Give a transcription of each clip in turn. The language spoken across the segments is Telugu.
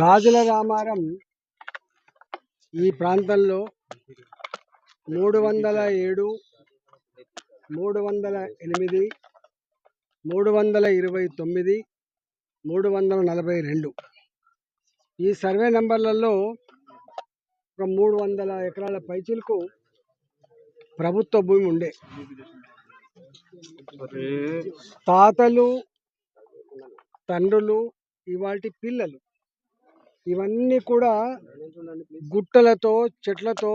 గాజుల రామారం ఈ ప్రాంతంలో మూడు వందల ఏడు మూడు వందల ఎనిమిది మూడు వందల ఇరవై తొమ్మిది మూడు వందల నలభై రెండు. ఈ సర్వే నంబర్లలో ఒక మూడు వందల ఎకరాల పైచిలకు ప్రభుత్వ భూమి ఉండే. తాతలు తండ్రులు ఇవాటి పిల్లలు. ఇవన్నీ కూడా గుట్టలతో చెట్లతో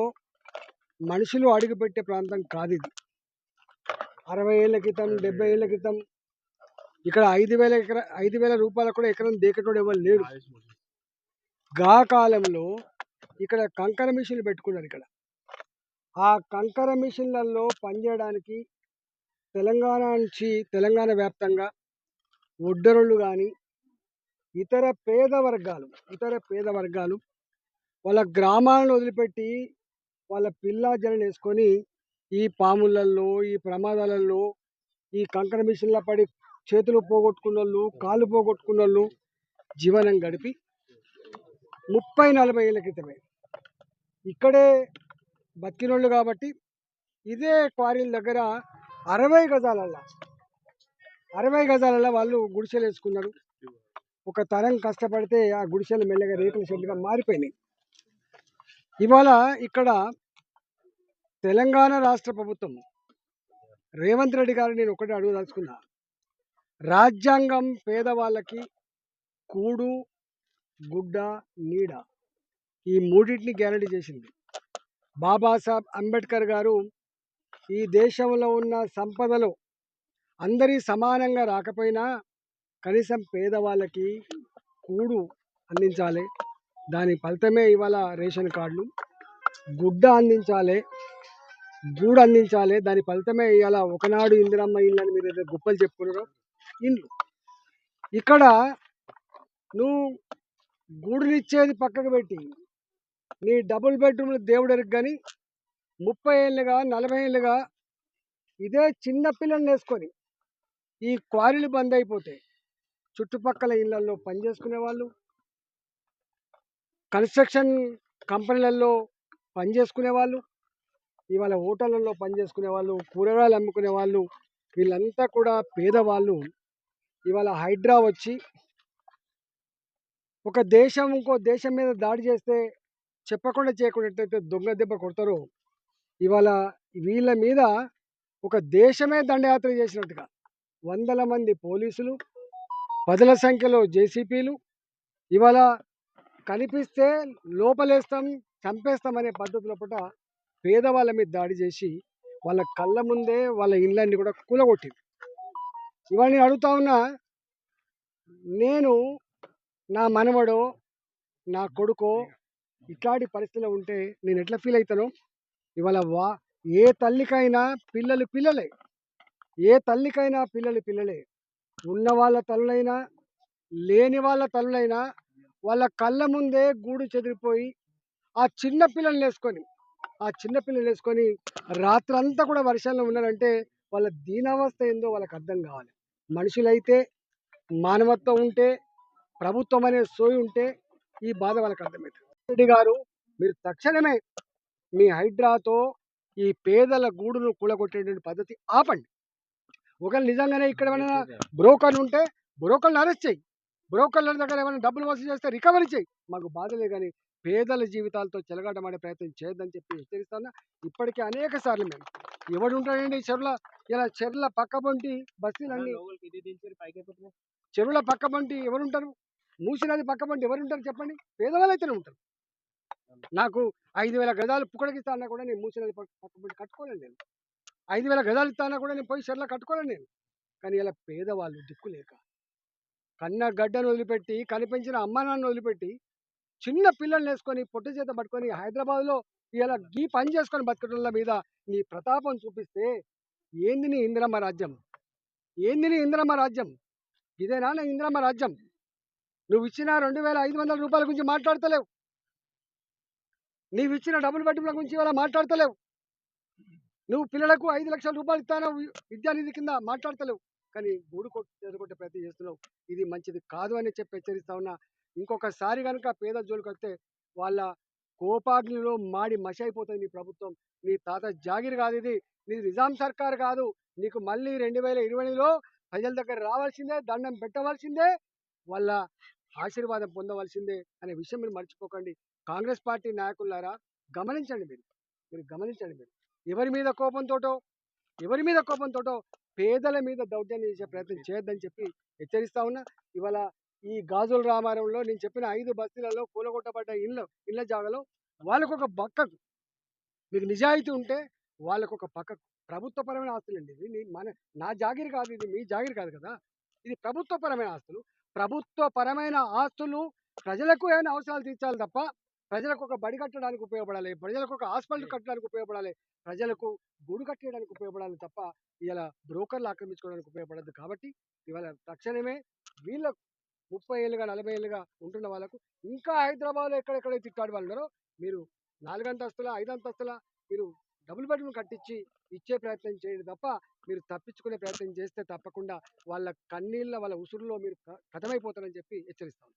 మనుషులు అడుగుపెట్టే ప్రాంతం కాదు ఇది అరవై ఏళ్ళ క్రితం డెబ్బై ఏళ్ళ క్రితం ఇక్కడ ఐదు వేల ఎకర ఐదు వేల రూపాయలు కూడా ఎకరం దేకటోడు ఎవరు లేడు. గా కాలంలో ఇక్కడ కంకర మిషన్లు పెట్టుకున్నారు ఇక్కడ. ఆ కంకర మిషన్లలో పనిచేయడానికి తెలంగాణ నుంచి తెలంగాణ వ్యాప్తంగా ఒడ్డరులు కానీ ఇతర పేద వర్గాలు ఇతర పేద వర్గాలు వాళ్ళ గ్రామాలను వదిలిపెట్టి వాళ్ళ పిల్ల జలను వేసుకొని ఈ పాములల్లో ఈ ప్రమాదాలలో ఈ కంకర మిషన్ల పడి చేతులు పోగొట్టుకున్న వాళ్ళు కాళ్ళు పోగొట్టుకున్న వాళ్ళు జీవనం గడిపి ముప్పై నలభై ఏళ్ళ క్రితమే. ఇక్కడే బతికినోళ్ళు కాబట్టి ఇదే క్వారీల దగ్గర అరవై గజాలల్లో అరవై గజాలలో వాళ్ళు గుడిసెలు వేసుకున్నారు. ఒక తరం కష్టపడితే ఆ గుడిసెలు మెల్లగా రేకుల షెడ్లుగా మారిపోయినాయి. ఇవాళ ఇక్కడ తెలంగాణ రాష్ట్ర ప్రభుత్వం రేవంత్ రెడ్డి గారు నేను ఒకటి అడుగుదలుచుకున్నా. రాజ్యాంగం పేదవాళ్ళకి కూడు గుడ్డ నీడ ఈ మూడింటిని గ్యారంటీ చేసింది. బాబాసాహెబ్ అంబేద్కర్ గారు ఈ దేశంలో ఉన్న సంపదలో అందరి సమానంగా రాకపోయినా కనీసం పేదవాళ్ళకి కూడు అందించాలి. దాని ఫలితమే ఇవాళ రేషన్ కార్డులు గుడ్డ అందించాలి. గూడు అందించాలి. దాని ఫలితమే ఇవాళ ఒకనాడు ఇందిరమ్మ ఇల్లు అని మీరు ఏదో గొప్పలు చెప్పుకున్నారో? ఇండ్లు. ఇక్కడ నువ్వు గూడునిచ్చేది పక్కకు పెట్టి నీ డబుల్ బెడ్రూమ్లు దేవుడు కానీ ముప్పై ఏళ్ళుగా నలభై ఏళ్ళుగా ఇదే చిన్నపిల్లల్ని వేసుకొని ఈ క్వారీలు బంద్ అయిపోతే చుట్టుపక్కల ఇళ్ళలో పనిచేసుకునే వాళ్ళు కన్స్ట్రక్షన్ కంపెనీలలో పనిచేసుకునే వాళ్ళు ఇవాళ హోటళ్ళల్లో పనిచేసుకునే వాళ్ళు కూరగాయలు అమ్ముకునే వాళ్ళు వీళ్ళంతా కూడా పేదవాళ్ళు. ఇవాళ హైడ్రా వచ్చి ఒక దేశం ఇంకో దేశం మీద దాడి చేస్తే చెప్పకుండా చేయకుండా దొంగ దెబ్బ కొడతారో. ఇవాళ వీళ్ళ మీద ఒక దేశమే దండయాత్ర చేసినట్టుగా వందల మంది పోలీసులు పదుల సంఖ్యలో జేసీపీలు ఇవాళ కనిపిస్తే లోపలేస్తాం చంపేస్తాం అనే పూట పేదవాళ్ళ మీద దాడి చేసి వాళ్ళ కళ్ళ ముందే వాళ్ళ ఇళ్ళన్ని కూడా కూలగొట్టింది. ఇవాళ నేను అడుగుతా ఉన్నా నేను నా మనవడో నా కొడుకో ఇట్లాంటి పరిస్థితిలో ఉంటే నేను ఎట్లా ఫీల్ అవుతానో ఇవాళ వా ఏ తల్లికైనా పిల్లలు పిల్లలే. ఏ తల్లికైనా పిల్లలు పిల్లలే. ఉన్న వాళ్ళ తల్లులైనా లేని వాళ్ళ తల్లులైనా వాళ్ళ కళ్ళ ముందే గూడు చెదిరిపోయి ఆ చిన్న పిల్లల్ని వేసుకొని ఆ చిన్న పిల్లలు వేసుకొని రాత్రంతా కూడా వర్షంలో ఉన్నారంటే వాళ్ళ దీనావస్థ ఏందో వాళ్ళకి అర్థం కావాలి. మనుషులైతే మానవత్వం ఉంటే ప్రభుత్వం అనే సోయి ఉంటే ఈ బాధ వాళ్ళకి అర్థమవుతుంది. రెడ్డి గారు మీరు తక్షణమే మీ హైడ్రాతో ఈ పేదల గూడును కూలగొట్టేటువంటి పద్ధతి ఆపండి. ఒకవేళ నిజంగానే ఇక్కడ ఏమైనా బ్రోకర్లు ఉంటే బ్రోకర్లు అరెస్ట్ చేయి. బ్రోకర్ల దగ్గర ఏమైనా డబ్బులు వసూలు చేస్తే రికవరీ చేయి. మాకు బాధలే కానీ పేదల జీవితాలతో చెలగాటమాడే ప్రయత్నం చేయొద్దని చెప్పి హెచ్చరిస్తున్నా ఇప్పటికే అనేక సార్లు మేము ఎవడు ఉంటాడండి చెరువుల ఇలా చెరువుల పక్క పొంటి బస్తీలన్నీ చెరువుల పక్క పొంటి ఎవరుంటారు? మూసినది పక్క పొంటి ఎవరుంటారు చెప్పండి? పేదవాళ్ళు అయితేనే ఉంటారు. నాకు ఐదు వేల గజాలు పుక్కడికి ఇస్తానా కూడా నేను మూసినది పక్క పక్క పొంటి కట్టుకోలేను నేను. ఐదు వేల గజాలు ఇస్తానా కూడా నేను పోయి చెరువులో కట్టుకోలేను నేను. కానీ ఇలా పేదవాళ్ళు దిక్కు లేక కన్న గడ్డను వదిలిపెట్టి కనిపించిన అమ్మ నాన్న వదిలిపెట్టి చిన్న పిల్లల్ని వేసుకొని పొట్టు చేత పట్టుకొని హైదరాబాద్లో ఇలా ఈ పని చేసుకొని బతకటంల మీద నీ ప్రతాపం చూపిస్తే ఏంది నీ ఇంద్రమ్మ రాజ్యం? ఏంది నీ ఇంద్రమ్మ రాజ్యం? ఇదేనా నా ఇంద్రమ్మ రాజ్యం? నువ్వు ఇచ్చిన రెండు వేల ఐదు వందల రూపాయల గురించి మాట్లాడతలేవు. నీవు ఇచ్చిన డబుల్ బెడ్రూమ్ల గురించి ఇవాళ మాట్లాడతలేవు. నువ్వు పిల్లలకు ఐదు లక్షల రూపాయలు ఇస్తాను విద్యానిధి కింద మాట్లాడతలేవు. కానీ గూడు కొట్టు ప్రయత్నం చేస్తున్నావు. ఇది మంచిది కాదు అని చెప్పి హెచ్చరిస్తా ఉన్నా. ఇంకొకసారి కనుక పేద జోలికి వస్తే వాళ్ళ కోపాగ్నిలో మాడి మష అయిపోతుంది నీ ప్రభుత్వం. నీ తాత జాగిర్ కాదు ఇది. నీ నిజాం సర్కార్ కాదు. నీకు మళ్ళీ రెండు వేల ఇరవైలో ప్రజల దగ్గర రావాల్సిందే దండం పెట్టవలసిందే వాళ్ళ ఆశీర్వాదం పొందవలసిందే అనే విషయం మీరు మర్చిపోకండి. కాంగ్రెస్ పార్టీ నాయకులారా గమనించండి మీరు. మీరు గమనించండి మీరు. ఎవరి మీద కోపంతోటో ఎవరి మీద కోపంతోటో పేదల మీద దౌర్జన్యం చేసే ప్రయత్నం చేయొద్దని చెప్పి హెచ్చరిస్తా ఉన్నా. ఇవాళ ఈ గాజుల రామారంలో నేను చెప్పిన ఐదు బస్తీలలో కూలగొట్టబడ్డ ఇళ్ళ ఇళ్ళ జాగాలో వాళ్ళకు ఒక పక్కకు మీకు నిజాయితీ ఉంటే వాళ్ళకు ఒక పక్కకు. ప్రభుత్వపరమైన ఆస్తులు అండి ఇది మన నా జాగిరి కాదు ఇది మీ జాగిరి కాదు కదా. ఇది ప్రభుత్వపరమైన ఆస్తులు. ప్రభుత్వపరమైన ఆస్తులు ప్రజలకు ఏమైనా అవసరాలు తీర్చాలి తప్ప ప్రజలకు ఒక బడి కట్టడానికి ఉపయోగపడాలి. ప్రజలకు ఒక హాస్పిటల్ కట్టడానికి ఉపయోగపడాలి. ప్రజలకు గూడు కట్టడానికి ఉపయోగపడాలి తప్ప ఇలా బ్రోకర్లు ఆక్రమించుకోవడానికి ఉపయోగపడదు కాబట్టి ఇవాళ తక్షణమే వీళ్ళ ముప్పై ఏళ్ళుగా నలభై ఏళ్ళుగా ఉంటున్న వాళ్ళకు ఇంకా హైదరాబాద్లో ఎక్కడెక్కడైతే తిట్టాడు వాళ్ళు ఉన్నారో మీరు నాలుగంతస్తుల ఐదంతస్తుల మీరు డబుల్ బెడ్రూమ్ కట్టించి ఇచ్చే ప్రయత్నం చేయండి తప్ప మీరు తప్పించుకునే ప్రయత్నం చేస్తే తప్పకుండా వాళ్ళ కన్నీళ్ళ వాళ్ళ ఉసురులో మీరు కథమైపోతారని చెప్పి హెచ్చరిస్తాం